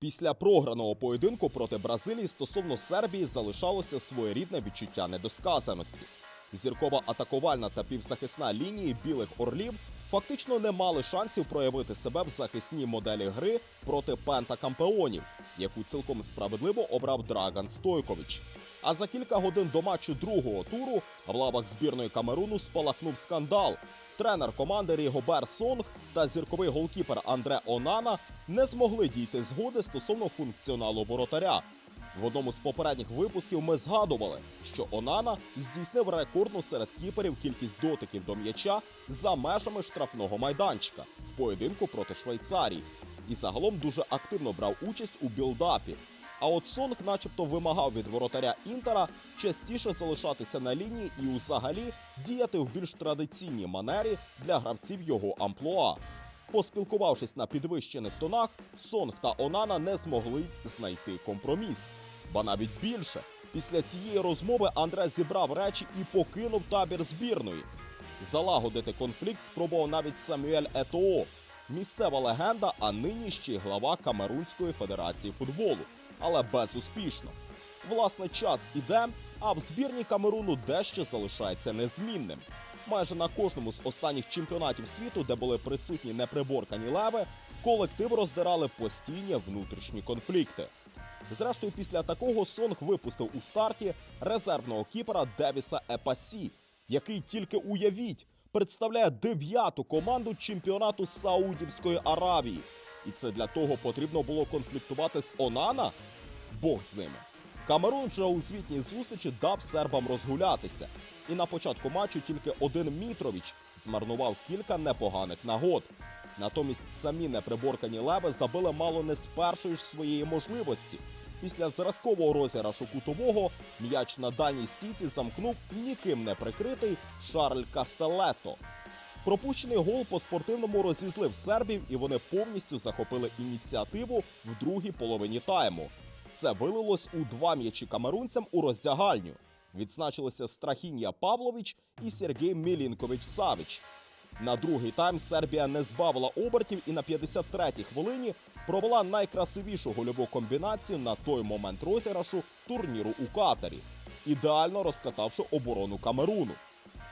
Після програного поєдинку проти Бразилії стосовно Сербії залишалося своєрідне відчуття недосказаності. Зіркова атакувальна та півзахисна лінії білих орлів фактично не мали шансів проявити себе в захисній моделі гри проти пентакампеонів, яку цілком справедливо обрав Драган Стойкович. А за кілька годин до матчу другого туру в лавах збірної Камеруну спалахнув скандал. Тренер команди Рігобер Сонг та зірковий голкіпер Андре Онана не змогли дійти згоди стосовно функціоналу воротаря. В одному з попередніх випусків ми згадували, що Онана здійснив рекордну серед кіперів кількість дотиків до м'яча за межами штрафного майданчика в поєдинку проти Швейцарії і загалом дуже активно брав участь у білдапі. А от Сонг, начебто, вимагав від воротаря Інтера частіше залишатися на лінії і взагалі діяти в більш традиційній манері для гравців його амплуа. Поспілкувавшись на підвищених тонах, Сонг та Онана не змогли знайти компроміс. Ба навіть більше. Після цієї розмови Андре зібрав речі і покинув табір збірної. Залагодити конфлікт спробував навіть Самюель Етоо, місцева легенда, а нині ще й глава Камерунської федерації футболу, але безуспішно. Власне, час іде, а в збірні Камеруну дещо залишається незмінним. Майже на кожному з останніх чемпіонатів світу, де були присутні неприборкані леви, колектив роздирали постійні внутрішні конфлікти. Зрештою, після такого Сонг випустив у старті резервного кіпера Девіса Епасі, який тільки уявіть представляє дев'яту команду чемпіонату Саудівської Аравії. І це для того потрібно було конфліктувати з Онана? Бог з ними. Камерун же у звітній зустрічі дав сербам розгулятися. І на початку матчу тільки один Мітрович змарнував кілька непоганих нагод. Натомість самі неприборкані леви забили мало не з першої ж своєї можливості. Після зразкового розіграшу кутового м'яч на дальній стійці замкнув ніким не прикритий Шарль Кастелето. Пропущений гол по спортивному розізлив сербів, і вони повністю захопили ініціативу в другій половині тайму. Це вилилось у два м'ячі камерунцям у роздягальню. Відзначилися Страхінія Павлович і Сергій Мілінкович Савич. На другий тайм Сербія не збавила обертів і на 53-й хвилині провела найкрасивішу гольову комбінацію на той момент розіграшу турніру у Катарі, ідеально розкатавши оборону Камеруну.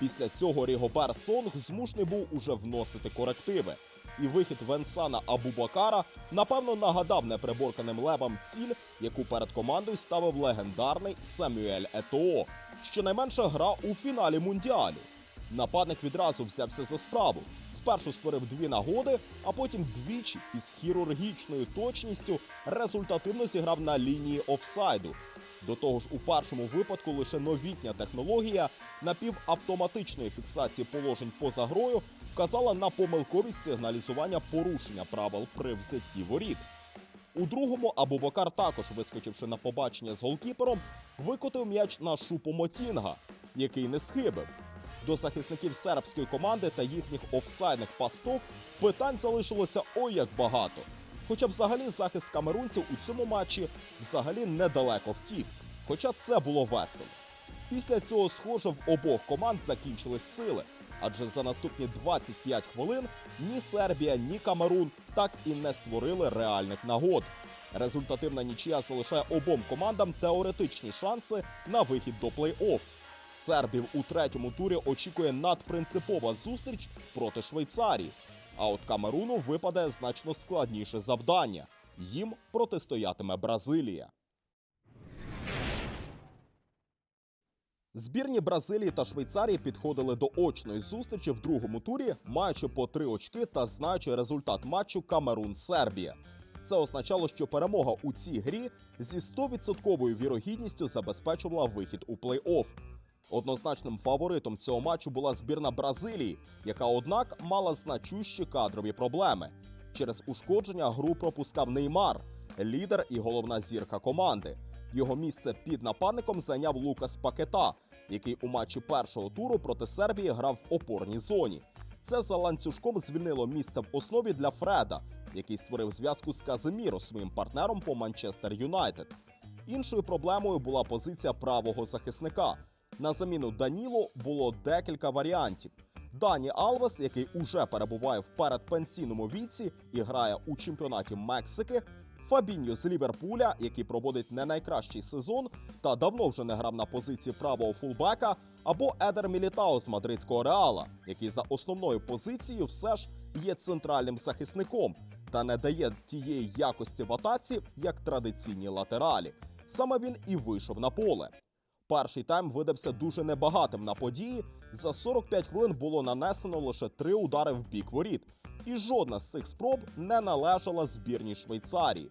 Після цього Рігобер Сонг змушений був уже вносити корективи. І вихід Венсана Абубакара напевно нагадав неприборканим левам ціль, яку перед командою ставив легендарний Самюель Етоо. Щонайменше гра у фіналі мундіалю. Нападник відразу взявся за справу. Спершу створив дві нагоди, а потім двічі із хірургічною точністю результативно зіграв на лінії офсайду. До того ж, у першому випадку лише новітня технологія напівавтоматичної фіксації положень поза грою вказала на помилковість сигналізування порушення правил при взятті воріт. У другому Абубакар, також вискочивши на побачення з голкіпером, викотив м'яч на Шупомотінга, який не схибив. До захисників сербської команди та їхніх офсайдних пасток питань залишилося ой як багато. Хоча взагалі захист камерунців у цьому матчі взагалі недалеко втік. Хоча це було весело. Після цього, схоже, в обох команд закінчились сили, адже за наступні 25 хвилин ні Сербія, ні Камерун так і не створили реальних нагод. Результативна нічия залишає обом командам теоретичні шанси на вихід до плей-офф. Сербів у третьому турі очікує надпринципова зустріч проти Швейцарії. А от Камеруну випаде значно складніше завдання. Їм протистоятиме Бразилія. Збірні Бразилії та Швейцарії підходили до очної зустрічі в другому турі, маючи по три очки та знаючи результат матчу Камерун-Сербія. Це означало, що перемога у цій грі зі 100% вірогідністю забезпечувала вихід у плей-офф. Однозначним фаворитом цього матчу була збірна Бразилії, яка, однак, мала значущі кадрові проблеми. Через ушкодження гру пропускав Неймар, лідер і головна зірка команди. Його місце під нападником зайняв Лукас Пакета, який у матчі першого туру проти Сербії грав в опорній зоні. Це за ланцюжком звільнило місце в основі для Фреда, який створив зв'язку з Казиміро, своїм партнером по Манчестер Юнайтед. Іншою проблемою була позиція правого захисника. На заміну Даніло було декілька варіантів. Дані Алвес, який уже перебуває в передпенсійному віці і грає у чемпіонаті Мексики, Фабіньо з Ліверпуля, який проводить не найкращий сезон та давно вже не грав на позиції правого фулбека, або Едер Мілітао з мадридського реала, який за основною позицією все ж є центральним захисником та не дає тієї якості в атаці, як традиційні латералі. Саме він і вийшов на поле. Перший тайм видався дуже небагатим на події. За 45 хвилин було нанесено лише три удари в бік воріт, і жодна з цих спроб не належала збірній Швейцарії.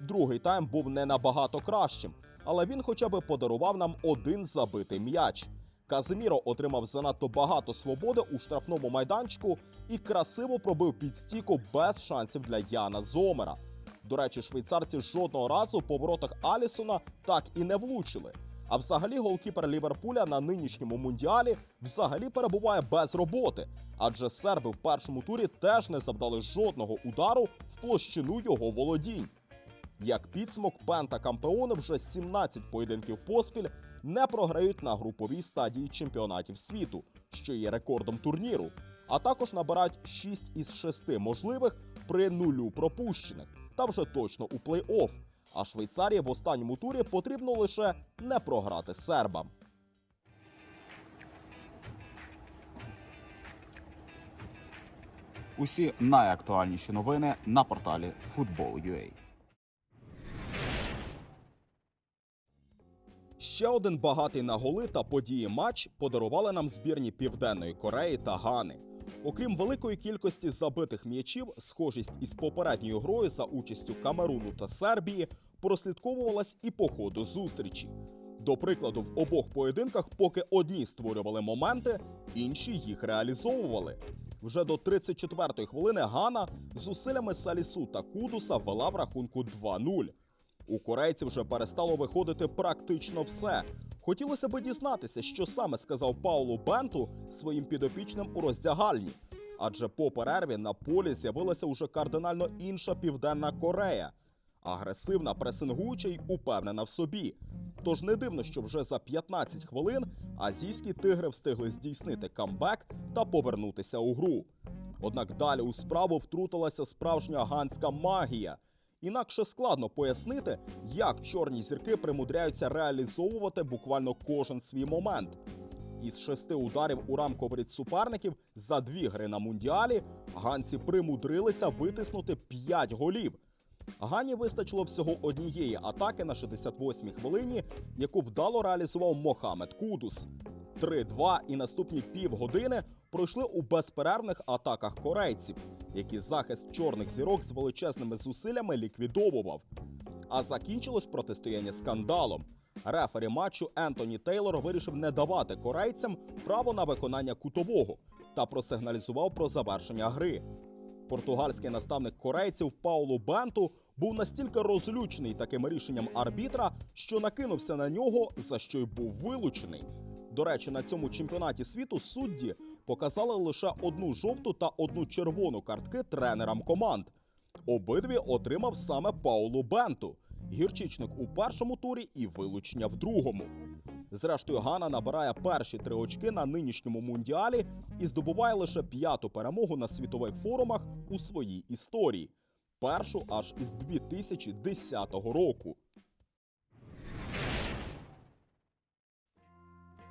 Другий тайм був не набагато кращим, але він хоча б подарував нам один забитий м'яч. Казиміро отримав занадто багато свободи у штрафному майданчику і красиво пробив під стійку без шансів для Яна Зомера. До речі, швейцарці жодного разу по воротах Алісона так і не влучили. А взагалі голкіпер Ліверпуля на нинішньому мундіалі взагалі перебуває без роботи, адже серби в першому турі теж не завдали жодного удару в площину його володінь. Як підсумок, пентакампеони вже 17 поєдинків поспіль не програють на груповій стадії чемпіонатів світу, що є рекордом турніру, а також набирають 6 із 6 можливих при нулю пропущених та вже точно у плей-офф. А Швейцарії в останньому турі потрібно лише не програти сербам. Усі найактуальніші новини на порталі Football.ua. Ще один багатий на голи та події матч подарували нам збірні Південної Кореї та Гани. Окрім великої кількості забитих м'ячів, схожість із попередньою грою за участю Камеруну та Сербії прослідковувалась і по ходу зустрічі. До прикладу, в обох поєдинках, поки одні створювали моменти, інші їх реалізовували. Вже до 34-ї хвилини Гана з усиллями Салісу та Кудуса вела в рахунку 2-0. У корейців вже перестало виходити практично все. Хотілося би дізнатися, що саме сказав Паулу Бенту своїм підопічним у роздягальні. Адже по перерві на полі з'явилася уже кардинально інша Південна Корея. Агресивна, пресингуюча й упевнена в собі. Тож не дивно, що вже за 15 хвилин азійські тигри встигли здійснити камбек та повернутися у гру. Однак далі у справу втрутилася справжня ганська магія. Інакше складно пояснити, як чорні зірки примудряються реалізовувати буквально кожен свій момент. Із шести ударів у рамку воріт суперників за дві гри на мундіалі ганці примудрилися витиснути 5 голів. Гані вистачило всього однієї атаки на 68-й хвилині, яку вдало реалізував Мохамед Кудус. 3-2 і наступні півгодини пройшли у безперервних атаках корейців, які захист чорних зірок з величезними зусиллями ліквідовував. А закінчилось протистояння скандалом. Рефері матчу Ентоні Тейлор вирішив не давати корейцям право на виконання кутового та просигналізував про завершення гри. Португальський наставник корейців Паулу Бенту був настільки розлючений таким рішенням арбітра, що накинувся на нього, за що й був вилучений. До речі, на цьому чемпіонаті світу судді показали лише одну жовту та одну червону картки тренерам команд. Обидві отримав саме Паулу Бенту. Гірчичник у першому турі і вилучення в другому. Зрештою, Гана набирає перші три очки на нинішньому мундіалі і здобуває лише п'яту перемогу на світових форумах у своїй історії. Першу аж із 2010 року.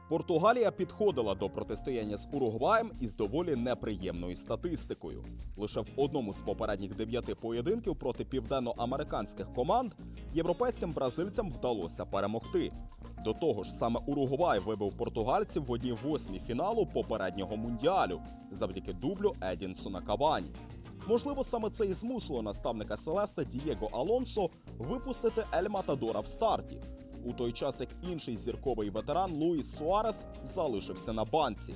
Португалія підходила до протистояння з Уругваєм із доволі неприємною статистикою. Лише в одному з попередніх дев'яти поєдинків проти південноамериканських команд європейським бразильцям вдалося перемогти. До того ж, саме Уругвай вибив португальців в одній восьмій фіналу попереднього мундіалю завдяки дублю Едінсона Кавані. Можливо, саме це і змусило наставника Селеста Дієго Алонсо випустити Ель Матадора в старті, у той час як інший зірковий ветеран Луїс Суарес залишився на банці.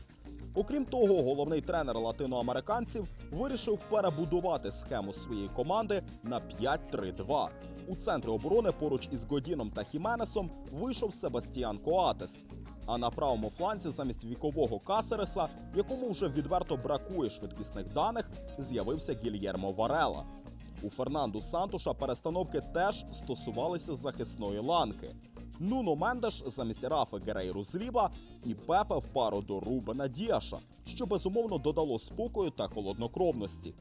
Окрім того, головний тренер латиноамериканців вирішив перебудувати схему своєї команди на 5-3-2. У центрі оборони поруч із Годіном та Хіменесом вийшов Себастіан Коатес. А на правому фланзі замість вікового Касереса, якому вже відверто бракує швидкісних даних, з'явився Гільєрмо Варела. У Фернанду Сантуша перестановки теж стосувалися захисної ланки. Нуно Мендеш замість Рафи Герейру зліва і Пепе в пару до Рубена Діаша, що безумовно додало спокою та холоднокровності.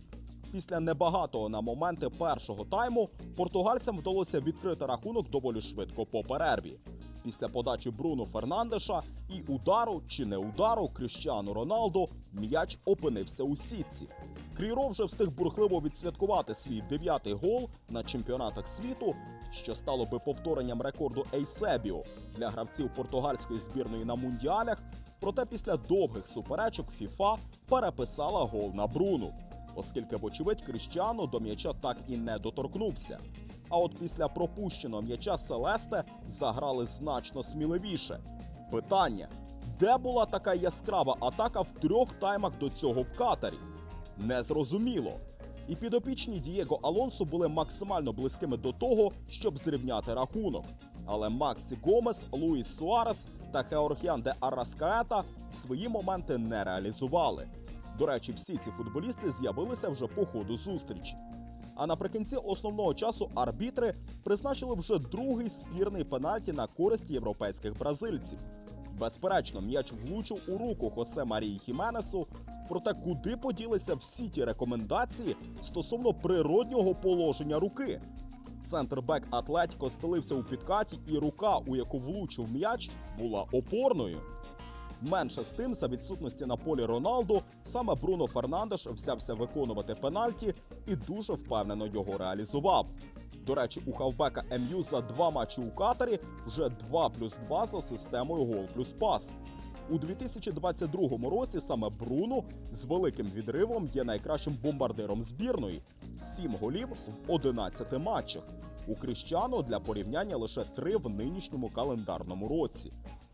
Після небагатого на моменти першого тайму португальцям вдалося відкрити рахунок доволі швидко по перерві. Після подачі Бруно Фернандеша і удару чи не удару Кріщану Роналду м'яч опинився у сітці. Кріро вже встиг бурхливо відсвяткувати свій дев'ятий гол на чемпіонатах світу, що стало би повторенням рекорду Ейсебіо для гравців португальської збірної на мундіалях. Проте після довгих суперечок ФІФА переписала гол на Бруну, оскільки, вочевидь, Кріщану до м'яча так і не доторкнувся. А от після пропущеного м'яча Селесте заграли значно сміливіше. Питання: де була така яскрава атака в трьох таймах до цього в Катарі? Незрозуміло. І підопічні Дієго Алонсо були максимально близькими до того, щоб зрівняти рахунок. Але Максі Гомес, Луїс Суарес та Хеоргіан де Араскаета свої моменти не реалізували. До речі, всі ці футболісти з'явилися вже по ходу зустрічі. А наприкінці основного часу арбітри призначили вже другий спірний пенальті на користь європейських бразильців. Безперечно, м'яч влучив у руку Хосе Марії Хіменесу. Проте куди поділися всі ті рекомендації стосовно природнього положення руки? Центрбек Атлетіко стелився у підкаті, і рука, у яку влучив м'яч, була опорною. Менше з тим, за відсутності на полі Роналду, саме Бруно Фернандеш взявся виконувати пенальті і дуже впевнено його реалізував. До речі, у хавбека МЮ за два матчі у Катарі вже 2 плюс 2 за системою гол плюс пас. У 2022 році саме Бруно з великим відривом є найкращим бомбардиром збірної: 7 голів в 11 матчах. У Кріщано для порівняння лише 3 в нинішньому календарному році.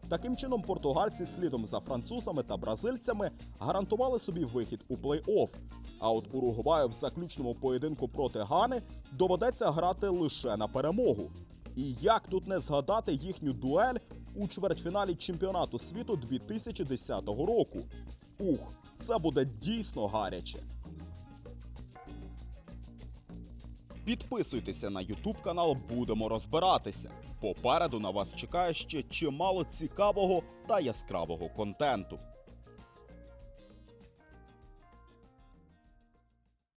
Таким чином, португальці слідом за французами та бразильцями гарантували собі вихід у плей-офф. А от Уругваю в заключному поєдинку проти Гани доведеться грати лише на перемогу. І як тут не згадати їхню дуель у чвертьфіналі чемпіонату світу 2010 року? Ух, це буде дійсно гаряче. Підписуйтеся на YouTube канал, будемо розбиратися. Попереду на вас чекає ще чимало цікавого та яскравого контенту.